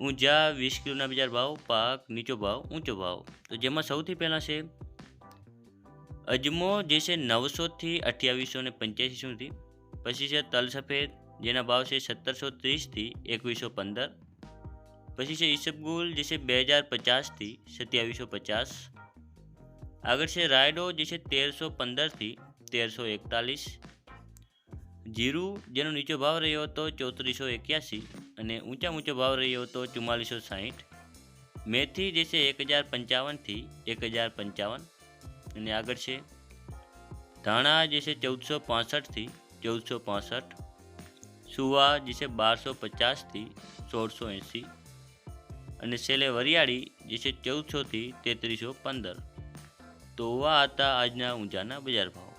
ઊંઝા વીસ કિલોના બજાર ભાવ, પાક નીચો ભાવ, ઊંચો ભાવ. તો જેમાં સૌથી પહેલાં છે, અજમો જે છે નવસોથી અઠ્યાવીસો ને પંચ્યાસી સુધી. પછી છે તલ સફેદ જેના ભાવ છે સત્તરસો ત્રીસથી એકવીસો પંદર. પછી છે ઈસબગુલ, જે છે બે હજાર પચાસથી સત્યાવીસો પચાસ. આગળ છે રાયડો, જે છે તેરસો પંદરથી તેરસો એકતાલીસ. જીરું, જેનો નીચો ભાવ રહ્યો હતો ચોત્રીસો એક્યાસી. અને ઊંચા ઊંચો ભાવ રહ્યો હતો ચુમ્માલીસો સાહીઠ. મેથી જે છે એક હજાર પંચાવનથી એક હજાર પંચાવન. અને આગળ છે ધાણા જે છે ચૌદસો પાસઠથી ચૌદસો પાસઠ. સુવા જે છે બારસો પચાસથી સોળસો એંસી. અને છેલ્લે વરિયાળી જે છે ચૌદસોથી તેત્રીસો પંદર. તો આ હતા આજના ઊંચાના બજાર ભાવ.